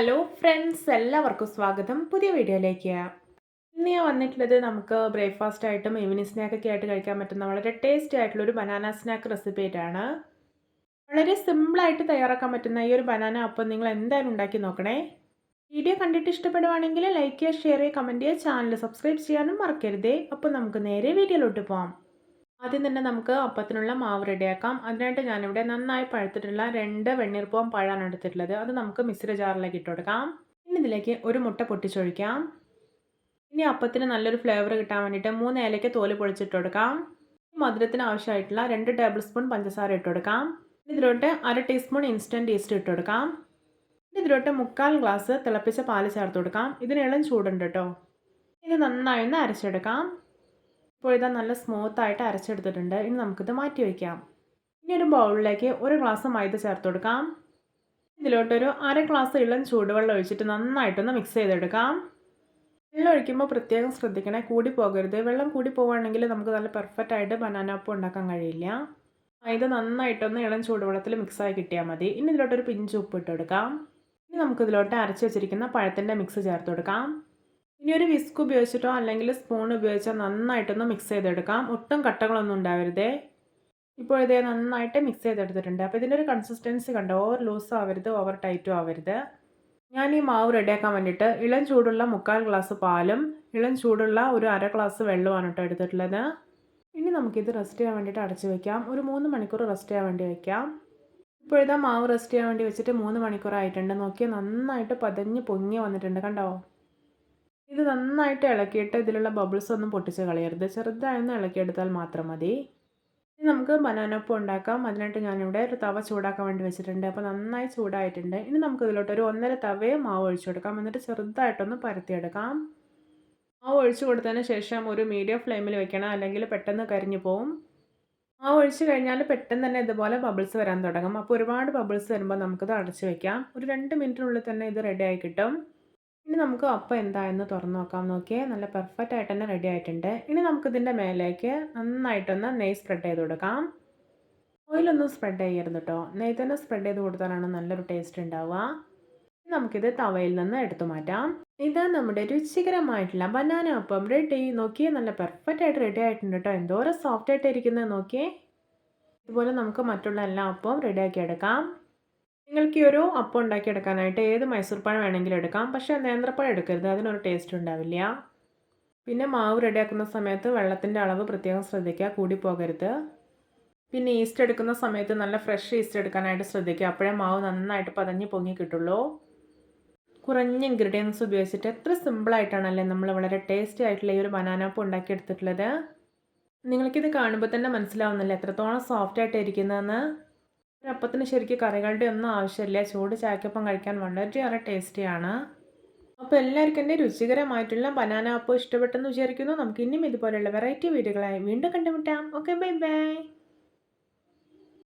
Hello friends എല്ലാവർക്കും സ്വാഗതം. പുതിയ വീഡിയോയിലേക്ക്. ഇന്ന് ഞാൻ വന്നിട്ടുള്ളത് നമുക്ക് ബ്രേക്ക്ഫാസ്റ്റ് ആയിട്ടും ഈവനിങ് സ്നാക്കൊക്കെ ആയിട്ട് കഴിക്കാൻ പറ്റുന്ന വളരെ ടേസ്റ്റി ആയിട്ടുള്ള ഒരു ബനാന സ്നാക്ക് റെസിപ്പി ആയിട്ടാണ്. വളരെ സിമ്പിളായിട്ട് തയ്യാറാക്കാൻ പറ്റുന്ന ഈ ഒരു ബനാന അപ്പം നിങ്ങൾ എന്തായാലും ഉണ്ടാക്കി നോക്കണേ. വീഡിയോ കണ്ടിട്ട് ഇഷ്ടപ്പെടുവാണെങ്കിൽ ലൈക്ക് ചെയ്യുക ഷെയർ ചെയ്യുക കമന്റ് ചെയ്യുക ചാനൽ സബ്സ്ക്രൈബ് ചെയ്യാനും മറക്കരുതേ. അപ്പോൾ നമുക്ക് നേരെ വീഡിയോയിലോട്ട് പോകാം ആദ്യം തന്നെ നമുക്ക് അപ്പത്തിനുള്ള മാവ് റെഡിയാക്കാം. അതിനായിട്ട് ഞാനിവിടെ നന്നായി പഴുത്തിട്ടുള്ള രണ്ട് വെണ്ണീർപ്പവും പഴാണ് എടുത്തിട്ടുള്ളത്. അത് നമുക്ക് മിശ്ര ജാറിലേക്ക് ഇട്ട് കൊടുക്കാം. ഇനി ഇതിലേക്ക് ഒരു മുട്ട പൊട്ടിച്ചൊഴിക്കാം. ഇനി അപ്പത്തിന് നല്ലൊരു ഫ്ലേവർ കിട്ടാൻ വേണ്ടിയിട്ട് മൂന്ന് ഏലയ്ക്ക് തോൽ പൊളിച്ചിട്ട് കൊടുക്കാം. മധുരത്തിന് ആവശ്യമായിട്ടുള്ള രണ്ട് ടേബിൾ സ്പൂൺ പഞ്ചസാര ഇട്ട് കൊടുക്കാം. ഇതിലോട്ട് അര ടീസ്പൂൺ ഇൻസ്റ്റന്റ് ഈസ്റ്റ് ഇട്ട് കൊടുക്കാം. ഇതിലോട്ട് മുക്കാൽ ഗ്ലാസ് തിളപ്പിച്ച പാൽ ചേർത്ത് കൊടുക്കാം. ഇതിന് ചൂടുണ്ട് കേട്ടോ. ഇത് നന്നായി ഒന്ന് അരച്ചെടുക്കാം. ഇപ്പോൾ ഇതാ നല്ല സ്മൂത്ത് ആയിട്ട് അരച്ചെടുത്തിട്ടുണ്ട്. ഇനി നമുക്കിത് മാറ്റി വയ്ക്കാം ഇനി ഒരു ബൗളിലേക്ക് ഒരു ഗ്ലാസ് മൈദ ചേർത്ത് കൊടുക്കാം. ഇതിലോട്ടൊരു അര ഗ്ലാസ് ഇളം ചൂടുവെള്ളം ഒഴിച്ചിട്ട് നന്നായിട്ടൊന്ന് മിക്സ് ചെയ്തെടുക്കാം. വെള്ളം ഒഴിക്കുമ്പോൾ പ്രത്യേകം ശ്രദ്ധിക്കണേ കൂടി പോകരുത്. വെള്ളം കൂടി പോവുകയാണെങ്കിൽ നമുക്ക് നല്ല പെർഫെക്റ്റ് ആയിട്ട് ബനാന അപ്പം ഉണ്ടാക്കാൻ കഴിയില്ല. മൈദ നന്നായിട്ടൊന്ന് ഇളം ചൂടുവെള്ളത്തിൽ മിക്സായി കിട്ടിയാൽ മതി. ഇനി ഇതിലോട്ടൊരു പിഞ്ച് ഉപ്പ് ഇനി നമുക്കിതിലോട്ട് അരച്ച് വെച്ചിരിക്കുന്ന പഴത്തിന്റെ മിക്സ് ചേർത്ത് കൊടുക്കാം. ഇനി ഒരു വിസ്ക് ഉപയോഗിച്ചിട്ടോ അല്ലെങ്കിൽ സ്പൂൺ ഉപയോഗിച്ചോ നന്നായിട്ടൊന്ന് മിക്സ് ചെയ്തെടുക്കാം. ഒട്ടും കട്ടകളൊന്നും ഉണ്ടാവരുതേ. ഇപ്പോൾ ഇതേ നന്നായിട്ട് മിക്സ് ചെയ്തെടുത്തിട്ടുണ്ട്. അപ്പോൾ ഇതിന്റെ ഒരു കൺസിസ്റ്റൻസി കണ്ടോ? ഓവർ ലൂസ് ആവരുത് ഓവർ ടൈറ്റും ആവരുത്. ഞാൻ ഈ മാവ് റെഡിയാക്കാൻ വേണ്ടിയിട്ട് ഇളം ചൂടുള്ള മുക്കാൽ ഗ്ലാസ് പാലും ഇളം ചൂടുള്ള ഒരു അര ഗ്ലാസ് വെള്ളമാണ് കേട്ടോ എടുത്തിട്ടുള്ളത്. ഇനി നമുക്കിത് റെസ്റ്റ് ചെയ്യാൻ വേണ്ടിയിട്ട് അടച്ചു വയ്ക്കാം ഒരു മൂന്ന് മണിക്കൂർ റെസ്റ്റ് ചെയ്യാൻ വേണ്ടി വയ്ക്കാം ഇപ്പോഴിതാ മാവ് റെസ്റ്റ് ചെയ്യാൻ വേണ്ടി വെച്ചിട്ട് മൂന്ന് മണിക്കൂർ ആയിട്ടുണ്ട് നോക്കിയാൽ നന്നായിട്ട് പതഞ്ഞ് പൊങ്ങി വന്നിട്ടുണ്ട്. കണ്ടോ? ഇത് നന്നായിട്ട് ഇളക്കിയിട്ട് ഇതിലുള്ള ബബിൾസ് ഒന്നും പൊട്ടിച്ച് കളയരുത്. ചെറുതായൊന്ന് ഇളക്കിയെടുത്താൽ മാത്രം മതി. ഇനി നമുക്ക് ബനാനപ്പം ഉണ്ടാക്കാം. അതിനായിട്ട് ഞാനിവിടെ ഒരു തവ ചൂടാക്കാൻ വേണ്ടി വെച്ചിട്ടുണ്ട്. അപ്പോൾ നന്നായി ചൂടായിട്ടുണ്ട്. ഇനി നമുക്ക് ഇതിലോട്ട് ഒരു ഒന്നര തവയും മാവ് ഒഴിച്ചു കൊടുക്കാം. എന്നിട്ട് ചെറുതായിട്ടൊന്ന് പരത്തിയെടുക്കാം. മാവ് ഒഴിച്ചു കൊടുത്തതിന് ശേഷം ഒരു മീഡിയം ഫ്ലെയിമിൽ വെക്കണം. അല്ലെങ്കിൽ പെട്ടെന്ന് കരിഞ്ഞു പോവും. മാവ് ഒഴിച്ച് കഴിഞ്ഞാൽ പെട്ടെന്ന് തന്നെ ഇതുപോലെ ബബിൾസ് വരാൻ തുടങ്ങും. അപ്പോൾ ഒരുപാട് ബബിൾസ് വരുമ്പോൾ നമുക്കത് അടച്ചു വെക്കാം. ഒരു രണ്ട് മിനിറ്റിനുള്ളിൽ തന്നെ ഇത് റെഡി ആയി കിട്ടും. ഇനി നമുക്ക് അപ്പം എന്തായെന്ന് തുറന്ന് നോക്കാം. നോക്കിയേ നല്ല പെർഫെക്റ്റ് ആയിട്ട് തന്നെ റെഡി ആയിട്ടുണ്ട്. ഇനി നമുക്കിതിന്റെ മേലേക്ക് നന്നായിട്ടൊന്ന് നെയ് സ്പ്രെഡ് ചെയ്ത് കൊടുക്കാം. ഓയിലൊന്നും സ്പ്രെഡ് ചെയ്യരുത് കേട്ടോ നെയ് തന്നെ സ്പ്രെഡ് ചെയ്ത് കൊടുത്താലാണ് നല്ലൊരു ടേസ്റ്റ് ഉണ്ടാവുക നമുക്കിത് തവയിൽ നിന്ന് എടുത്തു മാറ്റാം. ഇത് നമ്മുടെ രുചികരമായിട്ടുള്ള ബനാന അപ്പം റെഡി നോക്കിയേ നല്ല പെർഫെക്റ്റ് ആയിട്ട് റെഡി ആയിട്ടുണ്ട് കേട്ടോ എന്തോരം സോഫ്റ്റ് ആയിട്ട് ഇരിക്കുന്നത് നോക്കിയേ. ഇതുപോലെ നമുക്ക് മറ്റുള്ള എല്ലാ അപ്പവും റെഡിയാക്കി എടുക്കാം. നിങ്ങൾക്ക് ഈ ഒരു അപ്പം ഉണ്ടാക്കിയെടുക്കാനായിട്ട് ഏത് മൈസൂർ പഴം വേണമെങ്കിലും എടുക്കാം. പക്ഷേ നേന്ത്രപ്പഴം എടുക്കരുത്. അതിനൊരു ടേസ്റ്റ് ഉണ്ടാവില്ല. പിന്നെ മാവ് റെഡിയാക്കുന്ന സമയത്ത് വെള്ളത്തിന്റെ അളവ് പ്രത്യേകം ശ്രദ്ധിക്കുക. കൂടി പോകരുത്. പിന്നെ ഈസ്റ്റ് എടുക്കുന്ന സമയത്ത് നല്ല ഫ്രഷ് ഈസ്റ്റ് എടുക്കാനായിട്ട് ശ്രദ്ധിക്കുക. അപ്പോഴേ മാവ് നന്നായിട്ട് പതഞ്ഞ് പൊങ്ങി കിട്ടുള്ളൂ. കുറഞ്ഞ ഇൻഗ്രീഡിയൻസ് ഉപയോഗിച്ചിട്ട് എത്ര സിമ്പിളായിട്ടാണല്ലേ നമ്മൾ വളരെ ടേസ്റ്റി ആയിട്ടുള്ള ഈ ഒരു ബനാനപ്പം ഉണ്ടാക്കിയെടുത്തിട്ടുള്ളത്. നിങ്ങൾക്കിത് കാണുമ്പോൾ തന്നെ മനസ്സിലാവുന്നില്ല? എത്രത്തോളം സോഫ്റ്റ് ആയിട്ട് ഇരിക്കുന്നതെന്ന്? അപ്പത്തിന് ശരിക്കും കറികളുടെ ഒന്നും ആവശ്യമില്ല. ചൂട് ചായക്കൊപ്പം കഴിക്കാൻ വളരെയേറെ ടേസ്റ്റിയാണ് അപ്പോൾ എല്ലാവർക്കും എന്റെ രുചികരമായിട്ടുള്ള ബനാന അപ്പം ഇഷ്ടപ്പെട്ടെന്ന് വിചാരിക്കുന്നു. നമുക്ക് ഇനിയും ഇതുപോലെയുള്ള വെറൈറ്റി വീഡിയോകളായി വീണ്ടും കണ്ടുമുട്ടാം. Okay bye bye